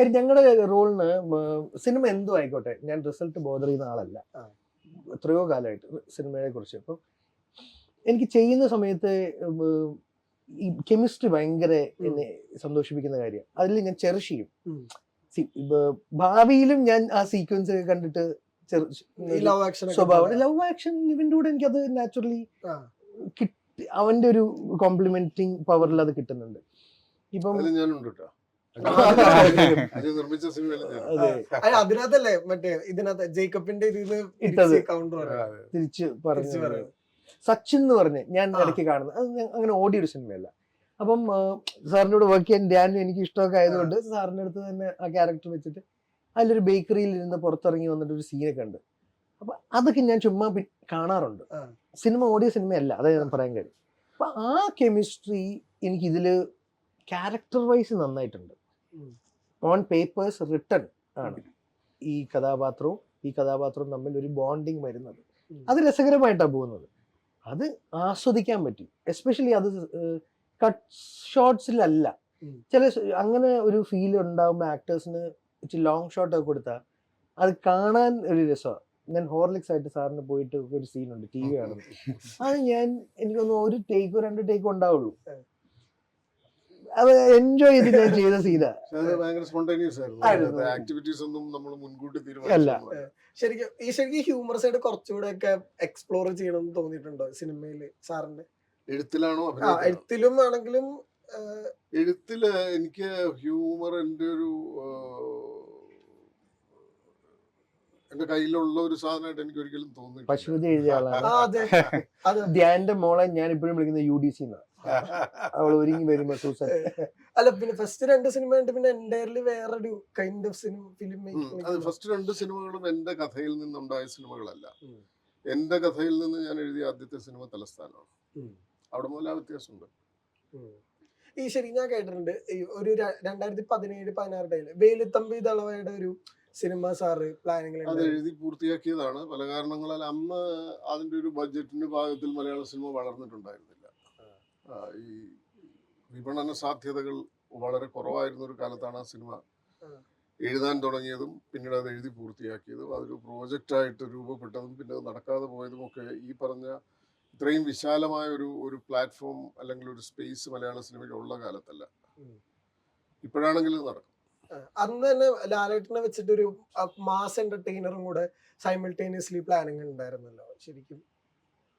കാര്യം ഞങ്ങളുടെ റോളിന് സിനിമ എന്തും ആയിക്കോട്ടെ ഞാൻ റിസൾട്ട് ബോധർ ചെയ്യുന്ന ആളല്ല. എത്രയോ കാലമായിട്ട് സിനിമയെ കുറിച്ച്. അപ്പം എനിക്ക് ചെയ്യുന്ന സമയത്ത് ഈ കെമിസ്ട്രി ഭയങ്കര എന്നെ സന്തോഷിപ്പിക്കുന്ന കാര്യമാണ്. അതിൽ ഞാൻ ചെറിഷ് ചെയ്യും. ഭാവിയിലും ഞാൻ ആ സീക്വൻസ് കണ്ടിട്ട് ചെറു- ഈ ലവ് ആക്ഷൻ സ്വഭാവം. ലവ് ആക്ഷൻ ഇവന്റെ കൂടെ എനിക്കത് നാച്ചുറലി അവന്റെ ഒരു കോംപ്ലിമെന്റിങ് പവറിൽ അത് കിട്ടുന്നുണ്ട്. ഇപ്പം ഞാനുണ്ട് കേട്ടോ അതിനകത്തല്ലേ മറ്റേ ഇതിനകത്ത് ജേക്കബിന്റെ ഇതിൽ. കൗണ്ടർ തിരിച്ച് തിരിച്ച് പറഞ്ഞു സച്ചിൻ എന്ന് പറഞ്ഞ് ഞാൻ. ഇടയ്ക്ക് കാണുന്നത്. അത് ഞാൻ അങ്ങനെ ഓടിയ ഒരു സിനിമയല്ല അപ്പം സാറിനോട് വർക്ക് ചെയ്യാൻ ധ്യാനും എനിക്ക് ഇഷ്ടമൊക്കെ ആയതുകൊണ്ട് സാറിന്റെ അടുത്ത് തന്നെ ആ ക്യാരക്ടർ വെച്ചിട്ട് അതിലൊരു ബേക്കറിയിൽ ഇരുന്ന് പുറത്തിറങ്ങി വന്നിട്ട് ഒരു സീനൊക്കെ ഉണ്ട് അപ്പൊ അതൊക്കെ ഞാൻ ചുമ്മാ കാണാറുണ്ട്. സിനിമ ഓടിയ സിനിമയല്ല. അതാ ഞാൻ പറയാൻ കാര്യം. അപ്പൊ ആ കെമിസ്ട്രി എനിക്ക് ഇതിൽ ക്യാരക്ടർ വൈസ് നന്നായിട്ടുണ്ട്. ഓൺ പേപ്പേഴ്സ് റിട്ടൺ ആണ് ഈ കഥാപാത്രവും ഈ കഥാപാത്രവും തമ്മിൽ ഒരു ബോണ്ടിങ് വരുന്നത്. അത് രസകരമായിട്ടാണ് പോകുന്നത്. അത് ആസ്വദിക്കാൻ പറ്റി. എസ്പെഷ്യലി അത് കട്ട് ഷോട്ട്സിലല്ല ഉം. ചില അങ്ങനെ ഒരു ഫീൽ ഉണ്ടാകുമ്പോൾ ആക്ടേഴ്സിന് ഇച്ചിരി ലോങ് ഷോട്ട് ഒക്കെ കൊടുത്താൽ അത് കാണാൻ ഒരു രസമാണ് ഞാൻ ഹോർലിക്സ് ആയിട്ട് സാറിന് പോയിട്ട് ഒരു സീനുണ്ട് ടി വി കാണുന്നത്. അത് ഞാൻ എനിക്കൊന്ന് ഒരു ടേക്കോ രണ്ട് ടേക്കോ ഉണ്ടാവുള്ളൂ. അത് എൻജോയ് ചെയ്ത് ഞാൻ ചെയ്ത സീന ആക്ടിവിറ്റീസ് ഒന്നും നമ്മൾ മുൻകൂട്ടി അല്ല. തീരുമാനിച്ചു ശരിക്കും ഈ ശരിക്കും ഹ്യൂമർ സൈഡ് കുറച്ചുകൂടെ ഒക്കെ എക്സ്പ്ലോർ ചെയ്യണം എന്ന് തോന്നിയിട്ടുണ്ടോ സിനിമയിൽ സാറിന്റെ എഴുത്തിലാണോ? എഴുത്തിലും ആണെങ്കിലും എഴുത്തിൽ എനിക്ക് ഹ്യൂമർ എന്റെ ഒരു എന്റെ കയ്യിലുള്ള ഒരു സാധനമായിട്ട് എനിക്ക് ഒരിക്കലും തോന്നി പശുപതി എഴുതിയ ആളാണ്. അതെ. അതെ. ധ്യാന്റെ മോളെ ഞാൻ ഇപ്പോഴും വിളിക്കുന്നത് യു ഡി സി അവൾ ഒരുങ്ങി വരുമ്പോ സൂസൻ. അല്ല പിന്നെ ഫസ്റ്റ് രണ്ട് സിനിമ കണ്ട് പിന്നെ എന്റയർലി വേറൊരു kind of cinema film making first രണ്ട് സിനിമകളും എന്റെ കഥയിൽ നിന്നുണ്ടായ സിനിമകളല്ല. എന്റെ കഥയിൽ നിന്ന് ഞാൻ എഴുതിയ ആദ്യത്തെ സിനിമ തലസ്ഥാനമാണ്. അവിടെ മുതൽ ആ വ്യത്യാസമുണ്ട് ഈ ശരി ഞാൻ കേട്ടിട്ടുണ്ട്. ഒരു രണ്ടായിരത്തി പതിനേഴ് പതിനാറ് ടൈമിൽ വേലുത്തമ്പി തളവയുടെ ഒരു സിനിമ സാറ് പ്ലാനിങ് അത് എഴുതി പൂർത്തിയാക്കിയതാണ്. പല കാരണങ്ങളാൽ അന്ന് അതിന്റെ ഒരു ബഡ്ജറ്റിന്റെ ഭാഗത്തിൽ മലയാള സിനിമ വളർന്നിട്ടുണ്ടായിരുന്നില്ല. ഈ വിപണന സാധ്യതകൾ വളരെ കുറവായിരുന്ന ഒരു കാലത്താണ് ആ സിനിമ. എഴുതാൻ തുടങ്ങിയതും പിന്നീട് അത് എഴുതി പൂർത്തിയാക്കിയതും അതൊരു പ്രോജക്റ്റായിട്ട് രൂപപ്പെട്ടതും പിന്നെ അത് നടക്കാതെ പോയതും ഒക്കെ ഈ പറഞ്ഞ ഇത്രയും വിശാലമായ ഒരു ഒരു പ്ലാറ്റ്ഫോം അല്ലെങ്കിൽ ഒരു സ്പേസ് മലയാള സിനിമയിൽ ഉള്ള കാലത്തല്ല. ഇപ്പോഴാണെങ്കിലും നടക്കും അന്ന് തന്നെ ലാലേട്ടനെ വെച്ചിട്ട് ഒരു മാസ് എന്റർടൈനറും കൂടെ സൈമിൾട്ടേനിയസ്ലി പ്ലാനിങ് ഉണ്ടായിരുന്നല്ലോ ശരിക്കും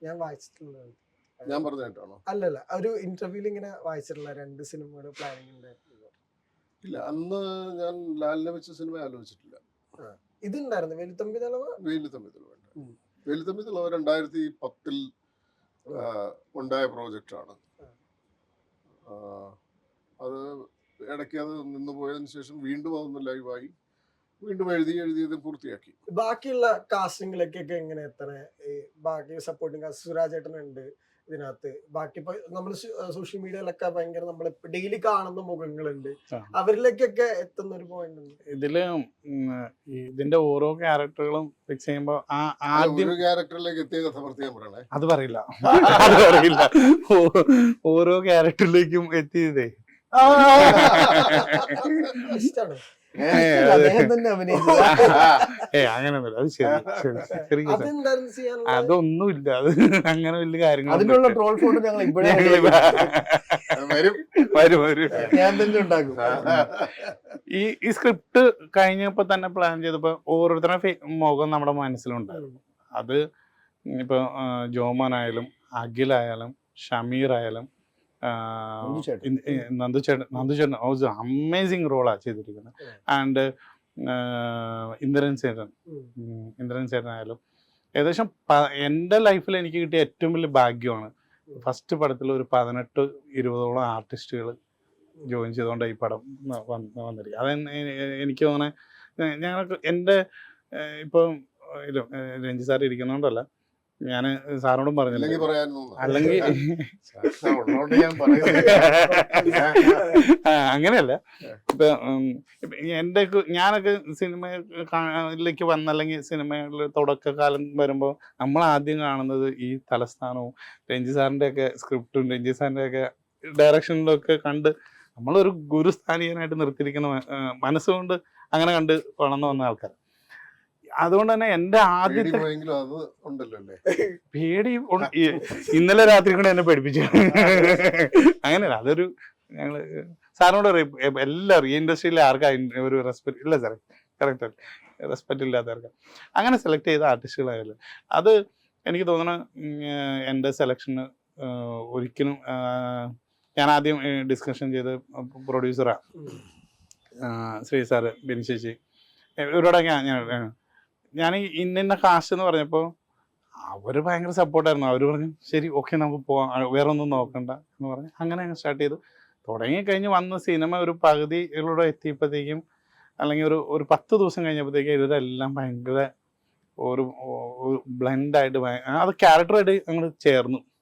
ഞാൻ വായിച്ചിട്ടുള്ളത് ഞാൻ പറഞ്ഞ കേട്ടാണോ? അല്ലല്ല ഒരു ഇന്റർവ്യൂൽ ഇങ്ങനെ വായിച്ചിട്ടുള്ള രണ്ട് സിനിമയുടെ പ്ലാനിങ് ഉണ്ടായിരുന്നു ഇല്ല അന്ന് ഞാൻ ലാലിനെ വെച്ച സിനിമ ആലോചിച്ചിട്ടില്ല. ഇതുണ്ടായിരുന്നു വെലുത്തമ്പി ദളവ വെലുത്തമ്പി വേണ്ട വെലുത്തമ്പി വേലുത്തമ്മിതിൽ രണ്ടായിരത്തി പത്തിൽ ഉണ്ടായ പ്രോജക്റ്റാണ് അത് ഇടയ്ക്ക് അത് നിന്ന് പോയതിന് ശേഷം വീണ്ടും അതൊന്ന് ലൈവായി വീണ്ടും എഴുതി എഴുതിയത് പൂർത്തിയാക്കി. ബാക്കിയുള്ള കാസ്റ്റിംഗിലേക്കൊക്കെ എങ്ങനെ എത്ര ബാക്കി സപ്പോർട്ടിംഗ് കാസ്റ്റ് സുരാജ് ഏട്ടനുണ്ട് ഇതിനകത്ത്. ബാക്കി ഇപ്പൊ നമ്മൾ സോഷ്യൽ മീഡിയയിലൊക്കെ ഭയങ്കര നമ്മൾ ഡെയിലി കാണുന്ന മുഖങ്ങളുണ്ട്. അവരിലേക്കൊക്കെ എത്തുന്ന ഒരു പോയിന്റ് ഉണ്ട്. ഇതിൽ ഇതിന്റെ ഓരോ ക്യാരക്ടറുകളും ഫിക്സ് ചെയ്യുമ്പോ ആദ്യം ക്യാരക്ടറിലേക്ക് എത്തിയ കഥ പ്രത്യേകം പറയണേ. അത് പറയില്ല. അത് പറയില്ല. ഓരോ ക്യാരക്ടറിലേക്കും എത്തിയതേ. ഏ അത് ശരി ശരി അതൊന്നുമില്ല. അത് അങ്ങനെ വലിയ കാര്യങ്ങൾ അതിനുള്ള ട്രോൾ ഫോട്ടോ ഞങ്ങൾ ഇവിടെ വരും. വരും വരും. ഞാൻ തന്നെ ഉണ്ടാക്കും. ഈ ഈ സ്ക്രിപ്റ്റ് കഴിഞ്ഞപ്പോ തന്നെ പ്ലാൻ ചെയ്തപ്പോ ഓരോരുത്തരുടെ മുഖം നമ്മുടെ മനസ്സിലുണ്ടായിരുന്നു. അത് ഇപ്പൊ ജോമോനായാലും അഖിലായാലും ഷമീർ ആയാലും നന്ദുചേട്ടൻ. ഇൻ- ഇ- നന്ദു ചേട്ടൻ നന്ദു അമേസിങ് റോളാണ് ചെയ്തിരിക്കുന്നത്. ആൻഡ് ഇന്ദ്രൻ ചേട്ടൻ ഇന്ദ്രൻ ചേട്ടനായാലും ഏകദേശം എന്റെ ലൈഫിൽ എനിക്ക് കിട്ടിയ ഏറ്റവും വലിയ ഭാഗ്യമാണ്. ഫസ്റ്റ് പടത്തിൽ ഒരു പതിനെട്ട് ഇരുപതോളം ആർട്ടിസ്റ്റുകൾ ജോയിൻ ചെയ്തുകൊണ്ട് ഈ പടം വന്നിരിക്കും അത് എനിക്ക് തോന്നുന്നത് ഞങ്ങൾക്ക് എന്റെ ഇപ്പം രഞ്ജി സാർ ഇരിക്കുന്നതുകൊണ്ടല്ല ഞാൻ സാറിനോടും പറഞ്ഞില്ല. അല്ലെങ്കിൽ അങ്ങനെയല്ല. ഇപ്പൊ എന്റെ ഞാനൊക്കെ സിനിമയിലേക്ക് വന്ന അല്ലെങ്കിൽ സിനിമയുടെ തുടക്കകാലം വരുമ്പോൾ നമ്മൾ ആദ്യം കാണുന്നത് ഈ തലസ്ഥാനവും രഞ്ജി സാറിന്റെ ഒക്കെ സ്ക്രിപ്റ്റും രഞ്ജി സാറിന്റെ ഒക്കെ ഡയറക്ഷനിലൊക്കെ കണ്ട് നമ്മളൊരു ഗുരുസ്ഥാനീയനായിട്ട് നിർത്തിയിരിക്കുന്ന മനസ്സുകൊണ്ട് അങ്ങനെ കണ്ട് വളർന്നു വന്ന ആൾക്കാർ അതുകൊണ്ട് തന്നെ എന്റെ ആദ്യത്തെ പേടി ഇന്നലെ രാത്രി കൂടെ എന്നെ പഠിപ്പിച്ചു അങ്ങനെയല്ല അതൊരു ഞങ്ങൾ സാറിനോട് എല്ലാ എല്ലാവരും ഈ ഇൻഡസ്ട്രിയിലെ ആർക്കാ ഒരു റെസ്പെക്ട് ഇല്ല സാറേ കറക്റ്റ് റെസ്പെക്ട് ഇല്ലാത്തവർക്ക് അങ്ങനെ സെലക്ട് ചെയ്ത ആർട്ടിസ്റ്റുകളായാലും അത് എനിക്ക് തോന്നുന്നു എന്റെ സെലക്ഷന് ഒരിക്കലും ഞാൻ ആദ്യം ഡിസ്കഷൻ ചെയ്ത് പ്രൊഡ്യൂസറാണ് ശ്രീ സാറ് ബിനിശേഷി ഇവരോടൊക്കെ ഞാൻ ഞാൻ- ഇന്ന കാശ് എന്ന് പറഞ്ഞപ്പോൾ അവർ ഭയങ്കര സപ്പോർട്ടായിരുന്നു അവർ പറഞ്ഞു ശരി ഓക്കെ നമുക്ക് പോവാം. വേറെ ഒന്നും നോക്കണ്ട എന്ന് പറഞ്ഞ് അങ്ങനെ അങ്ങ് സ്റ്റാർട്ട് ചെയ്തു. തുടങ്ങി കഴിഞ്ഞ് വന്ന സിനിമ ഒരു പകുതിയിലൂടെ എത്തിയപ്പോഴത്തേക്കും അല്ലെങ്കിൽ ഒരു ഒരു പത്ത് ദിവസം കഴിഞ്ഞപ്പോഴത്തേക്കും ഇവരെല്ലാം ഭയങ്കര ഒരു ബ്ലെൻഡായിട്ട് അത് ക്യാരക്ടറായിട്ട് അങ്ങോട്ട് ചേർന്നു.